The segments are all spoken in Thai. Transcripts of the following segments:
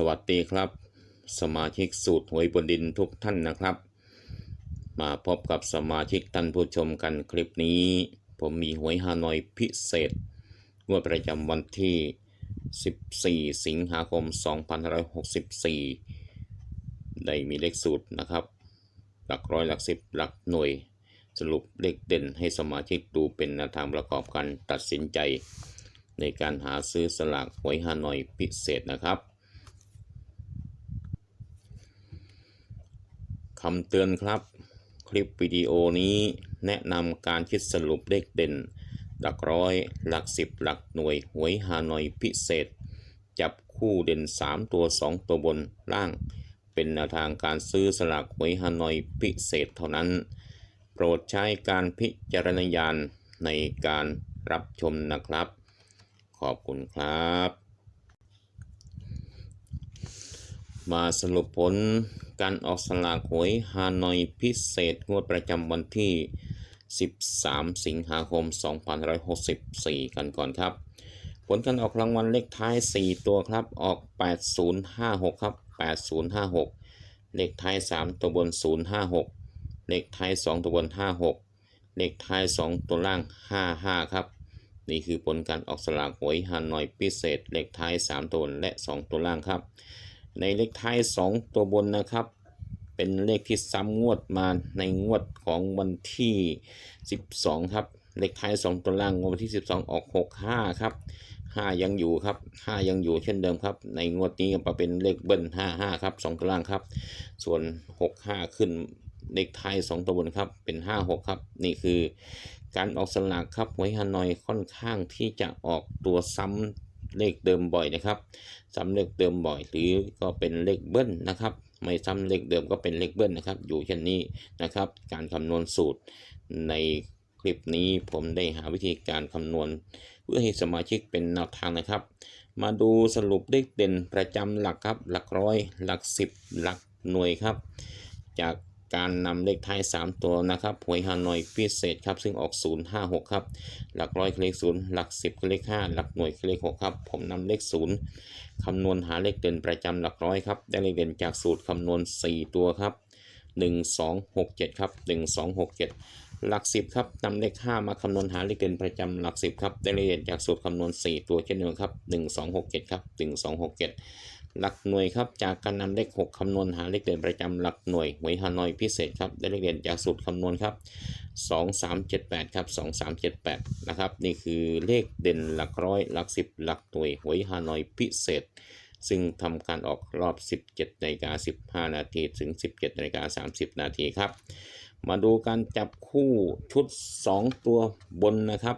สวัสดีครับ สมาชิกสูตรหวยบนดินทุกท่านนะครับ มาพบกับสมาชิกท่านผู้ชมกันคลิปนี้ ผมมีหวยฮานอยพิเศษงวดประจำวันที่ 14 สิงหาคม 2564 ได้มีเลขสูตรนะครับ หลักร้อยหลักสิบหลักหน่วย สรุปเลขเด่นให้สมาชิกดูเป็นแนวทางประกอบการตัดสินใจ ในการหาซื้อสลากหวยฮานอยพิเศษนะครับ คำเตือนครับ คลิปวิดีโอนี้แนะนำการคิดสรุปเลขเด่น หลักร้อย หลักสิบหลักหน่วยหวยฮานอยพิเศษ จับคู่เด่น 3 ตัว 2 ตัวบนล่าง เป็นแนวทางการซื้อสลากหวยฮานอยพิเศษเท่านั้น โปรดใช้การพิจารณญาณในการรับชมนะครับ ขอบคุณครับ มาสรุปผล การออกสลากหวยฮานอยพิเศษงวดประจำวันที่ 13 สิงหาคม 2564 กันก่อนครับ ผลการออกรางวัลเลขท้าย 4 ตัวครับ ออก 8056 ครับ 8056 เลขท้าย 3 ตัวบน 056 เลขท้าย 2 ตัวบน 56 เลขท้าย 2 ตัวล่าง 55 ครับ นี่คือผลการออกสลากหวยฮานอยพิเศษ เลขท้าย 3 ตัวและ 2 ตัวล่างครับ ในเลขท้าย 2 ตัวบนนะครับ เป็นเลขที่ซ้ำงวดมาในงวดของวันที่ 12 ครับ เลขท้าย 2 ตัวล่างงวดวันที่ 12 ออก 65 ครับ 5 ยังอยู่ครับ 5 ยังอยู่เช่นเดิมครับ ในงวดนี้ก็เป็นเลขเบิ้ล 55 ครับ 2 ตัวล่างครับ ส่วน 65 ขึ้นเลขท้าย 2 ตัวบนครับเป็น 56 ครับ นี่คือการออกสลากครับหวยฮานอยค่อนข้างที่จะออกตัวซ้ำ เลขเดิมบ่อยนะครับซ้ำเลขเดิมบ่อยหรือก็เป็นเลขเบิ้ลนะครับ ไม่ซ้ำเลขเดิมก็เป็นเลขเบิ้ลนะครับ อยู่เช่นนี้นะครับ การคำนวณสูตรในคลิปนี้ผมได้หาวิธีการคำนวณ เพื่อให้สมาชิกเป็นแนวทางนะครับ มาดูสรุปเลขเด่นประจำหลักครับ หลักร้อย หลักสิบหลักหน่วยครับ จาก การนำเลขท้าย3 ตัวนะครับหวยฮานอยพิเศษครับซึ่งออก 056 ครับ หลักร้อยคือเลข 0 หลัก 10คือเลข 5 หลักหน่วยคือเลข 6 ครับ ผมนำเลข 0คำนวณหาเลขเด่นประจำหลักร้อยครับ ได้เลขเด่นจากสูตรคำนวณ 4 ตัวครับ 1 2 6 7 ครับ 1 2 6 7 หลัก 10 ครับนำเลข 5 มาคำนวณหาเลขเด่นประจำหลัก 10 ครับ ได้เลขเด่นจากสูตรคำนวณ 4 ตัวเช่นเดิมครับ 1 2 6 7 ครับ 1 2 6 7 หลักหน่วยครับ จากการนำเลข 6คำนวณหาเลขเด่นประจำหลักหน่วยหวยฮานอยพิเศษครับได้เลขเด่นจากสูตรคำนวณครับ 2 3 7 8 ครับ 2 3 7 8 นะครับ นี่คือเลขเด่นหลักร้อยหลัก 10 หลักหน่วยหวยฮานอยพิเศษ ซึ่งทำการออกรอบ 17นาฬิกา15 นาทีถึง 17นาฬิกา30 นาทีครับ มาดูการจับคู่ชุด 2 ตัวบนนะครับ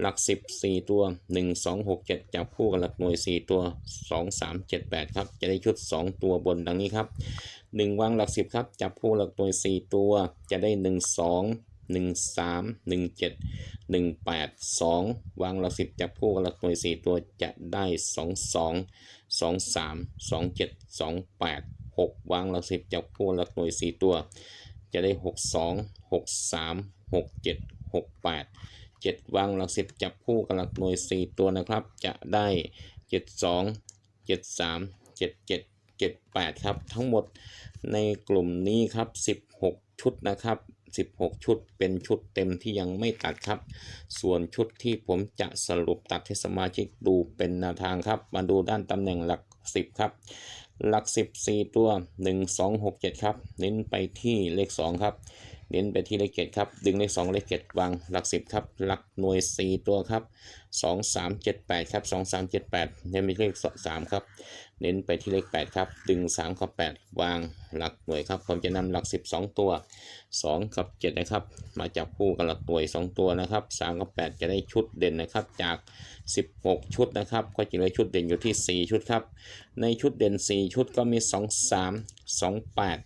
หลัก 10 4 ตัว 1 2 6 7 จับคู่กับหลักหน่วย 4 ตัว 2 3 7 8 ครับ จะได้ชุด 2 ตัวบนดังนี้ครับ 1 วางหลัก 10 ครับ จับคู่หลักหน่วย 4 ตัว จะได้ 1 2 1 3 1 7 1 8 2 วางหลัก 10 จับคู่กับหลักหน่วย 4 ตัวจะได้ 2 2 2 3 2 7 2 8 6 วางหลัก 10 จับคู่หลักหน่วย 4 ตัว จะได้ 6 2 6 3 6 7 6 8 7 วางหลักสิบจับคู่กับหลักหน่วย 4 ตัวนะครับ จะได้ 7 2 7 3 7 7 7 8 ครับ ทั้งหมดในกลุ่มนี้ครับ 16 ชุดนะครับ 16 ชุดเป็นชุดเต็มที่ยังไม่ตัดครับ ส่วนชุดที่ผมจะสรุปตัดให้สมาชิกดูเป็นแนวทางครับ มาดูด้านตำแหน่งหลัก 10 ครับ หลัก 14 ตัว 1 2 6 7 ครับ เน้นไปที่เลข 2 ครับ เน้นไปที่เลขเจ็ดครับ ดึงเลขสองเลขเจ็ดวางหลักสิบครับ หลักหน่วยสี่ตัวครับสองสามเจ็ดแปดครับสองสามเจ็ดแปดเน้นไปที่เลขสามครับ เน้นไปที่เลขแปดครับ ดึงสามกับแปดวางหลักหน่วยครับ ผมจะนำหลักสิบสองตัวสองกับเจ็ดนะครับ มาจับคู่กับหลักหน่วยสองตัวนะครับสามกับแปดจะได้ชุดเด่นนะครับ จากสิบหกชุดนะครับ ก็จะเหลือชุดเด่นอยู่ที่สี่ชุดครับ ในชุดเด่นสี่ชุดก็มีสองสามสองแปด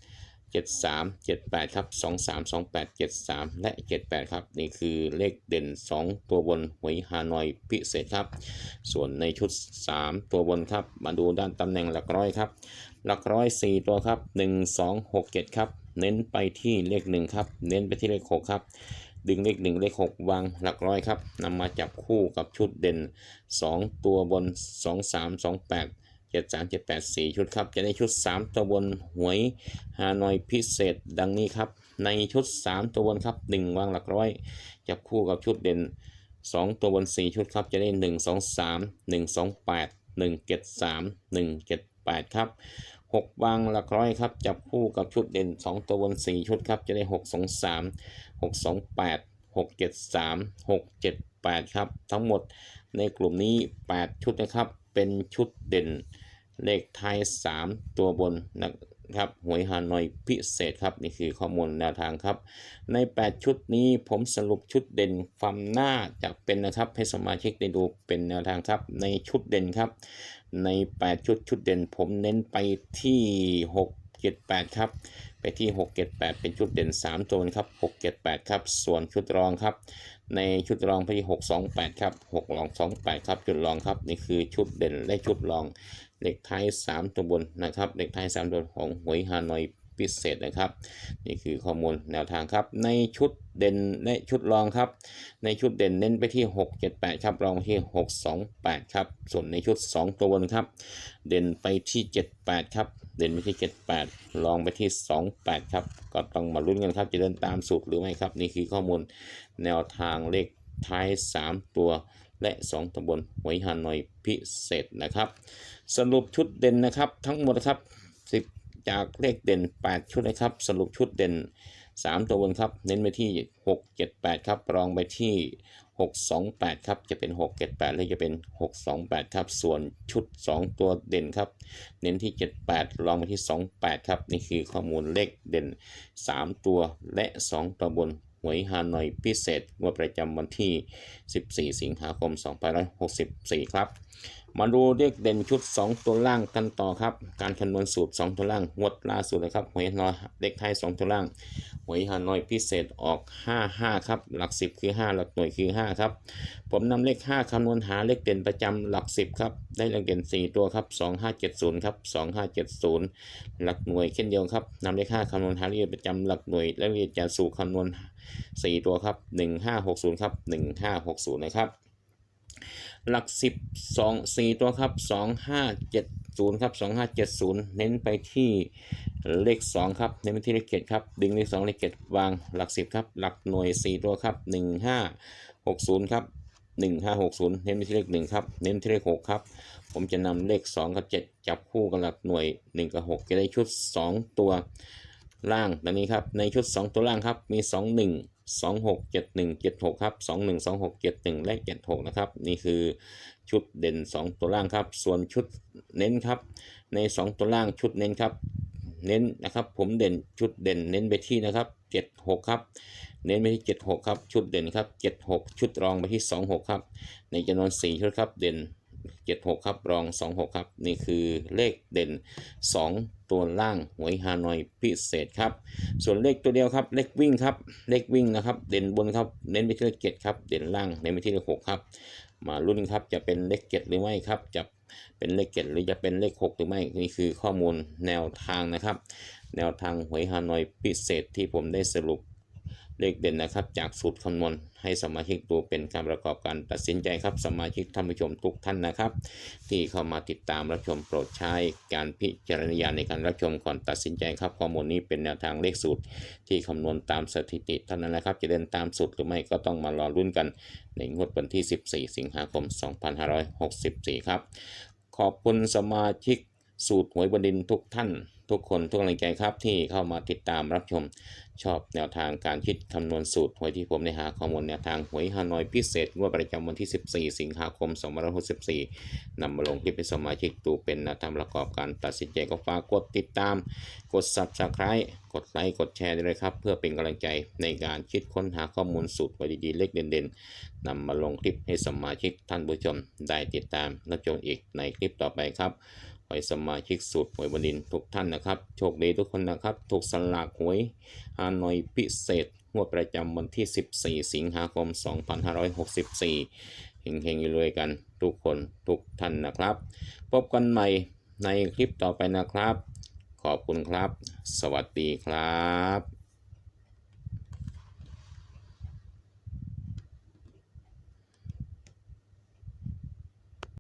73 78ครับ23 28 73 และ 78 ครับ นี่คือเลขเด่น 2 ตัวบนหวยฮานอยพิเศษครับ ส่วนในชุด 3 ตัวบนครับ มาดูด้านตำแหน่งหลักร้อยครับ หลักร้อย 4 ตัวครับ 1 2 6 7 ครับ เน้นไปที่เลข 1 ครับ เน้นไปที่เลข 6 ครับดึงเลข1เลข6วางหลักร้อยครับนำมาจับคู่กับชุดเด่น 2 ตัวบน 2 3 2 8 เจ็ดสามเจ็ดแปดสี่ชุดครับ จะได้ชุดสามตัวบนหวยฮานอยพิเศษดังนี้ครับ ในชุดสามตัวบนครับหนึ่งวางหลักร้อย จับคู่กับชุดเด่นสองตัวบนสี่ชุดครับ จะได้หนึ่งสองสามหนึ่งสองแปดหนึ่งเจ็ดสามหนึ่งเจ็ดแปดครับหกวางหลักร้อยครับ จับคู่กับชุดเด่นสองตัวบนสี่ชุดครับ จะได้หกสองสามหกสองแปดหกเจ็ดสามหกเจ็ดแปดครับ ทั้งหมดในกลุ่มนี้แปดชุดนะครับ เป็นชุดเด่นเลขไทาย 3 ตัวบนนะครับหวยฮานอยพิเศษครับ นี่คือข้อมูลแนวทางครับ ใน 8 ชุดนี้ผมสรุปชุดเด่นความน่าจะเป็นนะครับ ให้สมาชิกได้ดูเป็นแนวทางครับ ในชุดเด่นครับ ใน 8 ชุดชุดเด่นผมเน้นไปที่ 6 7 8 ครับ ไปที่ 6 7 8 เป็นชุดเด่น3ตัวนะครับ 6 7 8 ครับ ส่วนชุดรองครับ ในชุดรองไปที่ 6 2 8 ครับ 6 รอง 2 8 ครับ ชุดรองครับ นี่คือชุดเด่นและชุดรอง เลขท้าย 3 ตัวบนนะครับ เลขท้าย 3 ตัวของหวยฮานอย พิเศษนะครับ นี่คือข้อมูลแนวทางครับ ในชุดเด่นและชุดรองครับ ในชุดเด่นเน้นไปที่ 6 7 8 ครับรองที่ 6 2 8 ครับ ส่วนในชุด 2 ตัวบนครับ เด่นไปที่ 7 8 ครับ เด่นไปที่ 7 8ลองไปที่ 2 8 ครับ ก็ต้องมาลุ้นกันครับ จะเดินตามสูตรหรือไม่ครับ นี่คือข้อมูลแนวทางเลขท้าย 3 ตัวและ 2ตัวบนหวยฮานอยพิเศษนะครับ สรุปชุดเด่นนะครับ ทั้งหมดนะครับ 10 จากเลขเด่น 8 ชุดนะครับ สรุปชุดเด่น 3 ตัวบนครับ เน้นไปที่ 6 7 8 ครับ รองไปที่ 6 2 8 ครับ จะเป็น 6 7 8หรือจะเป็น 6 2 8 ครับ ส่วนชุด 2 ตัวเด่นครับ เน้นที่ 7 8 รองไปที่ 2 8 ครับ นี่คือข้อมูลเลขเด่น 3 ตัวและ 2 ตัวบนหวยฮานอยพิเศษงวดประจำวันที่ 14 สิงหาคม 2564 ครับ มาดูเลขเด่นชุด 2 ตัวล่างกันต่อครับ การคำนวณสูตร 2 ตัวล่างงวดล่าสุดเลยครับหวยฮานอยเลขไทย 2 ตัวล่างหวยฮานอยพิเศษออก 55 ครับ หลัก 10 คือ 5 หลักหน่วยคือ 5 ครับ ผมนำเลข 5คำนวณหาเลขเด่นประจำหลัก 10 ครับ ได้เลขเด่น 4 ตัวครับ 2570 ครับ 2570 หลักหน่วยเช่นเดียวครับนำเลข 5คำนวณหาเลขเด่นประจำหลักหน่วยและเลขจะสู่คำนวณ 4 ตัวครับ 1560 ครับ 1560 นะครับ หลักสิบสองสี่ตัวครับสองห้าเจ็ดศูนย์ครับสองห้าเจ็ดศูนย์เน้นไปที่เลขสองครับเน้นไปที่เลขเจ็ดครับดึงเลขสองเลขเจ็ดวางหลักสิบครับหลักหน่วยสี่ตัวครับหนึ่งห้าหกศูนย์ครับหนึ่งห้าหกศูนย์เน้นไปที่เลขหนึ่งครับเน้นที่เลขหกครับผมจะนำเลขสองกับเจ็ดจับคู่กับหลักหน่วยหนึ่งกับหกจะได้ชุดสองตัวล่างดังนี้ครับในชุดสองตัวล่างครับมีสองหนึ่ง สองหกเจ็ดหนึ่งเจ็ดหกครับสองหนึ่งสองหกเจ็ดหนึ่งและเจ็ดหกนะครับ นี่คือชุดเด่นสองตัวล่างครับ ส่วนชุดเน้นครับ ในสองตัวล่างชุดเน้นครับ เน้นนะครับ ผมเด่นชุดเด่นเน้นไปที่นะครับเจ็ดหกครับ เน้นไปที่เจ็ดหกครับ ชุดเด่นครับเจ็ดหกชุดรองไปที่สองหกครับ ในจำนวนสี่ชุดครับ เด่น เจ็ดหกครับ รองสองหกครับ นี่คือเลขเด่นสองตัวล่างหวยฮานอยพิเศษครับ ส่วนเลขตัวเดียวครับ เลขวิ่งครับ เลขวิ่งนะครับ เด่นบนครับ เน้นไปที่เลขเจ็ดครับ เด่นล่าง เน้นไปที่เลขหกครับ มาลุ้นครับจะเป็นเลขเจ็ดหรือไม่ครับ จะเป็นเลขเจ็ดหรือจะเป็นเลขหกหรือไม่ นี่คือข้อมูลแนวทางนะครับ แนวทางหวยฮานอยพิเศษที่ผมได้สรุป เลขเด่นนะครับ จากสูตรคำนวณให้สมาชิกดูเป็นการประกอบการตัดสินใจครับ สมาชิกท่านผู้ชมทุกท่านนะครับ ที่เข้ามาติดตามรับชมโปรดใช้การพิจารณาในการรับชมก่อนตัดสินใจครับข้อมูลนี้เป็นแนวทางเลขสูตร ที่คำนวณตามสถิติเท่านั้นนะครับ จะเดินตามสูตรหรือไม่ก็ต้องมารอรุ่นกันในงวดวันที่ 14 สิงหาคม 2564 ครับ ขอบคุณสมาชิก สูตรหวยบนดินทุกท่าน ทุกคนทุกกำลังใจครับที่เข้ามาติดตามรับชม ชอบแนวทางการคิดคำนวณสูตรหวยที่ผมได้หาข้อมูลแนวทางหวยฮานอยพิเศษงวดประจำวันที่ 14 สิงหาคม 2564นำมาลงคลิปให้สมาชิกดูเป็นแนวทางประกอบการตัดสินใจก็ฝากกดติดตาม กด subscribe กดไลค์กดแชร์ด้วยครับ เพื่อเป็นกำลังใจในการคิดค้นหาข้อมูลสูตรหวยดีๆเลขเด่นๆนำมาลงคลิปให้สมาชิกท่านผู้ชมได้ติดตามรับชมอีกในคลิปต่อไปครับ ให้สมาชิกสูตรหวยบนดินทุกท่านนะครับ โชคดีทุกคนนะครับ ถูกสลากหวยฮานอยพิเศษงวดประจำวันที่ 14 สิงหาคม 2564เฮงๆรวยๆกันทุกคนทุกท่านนะครับ พบกันใหม่ในคลิปต่อไปนะครับ ขอบคุณครับ สวัสดีครับ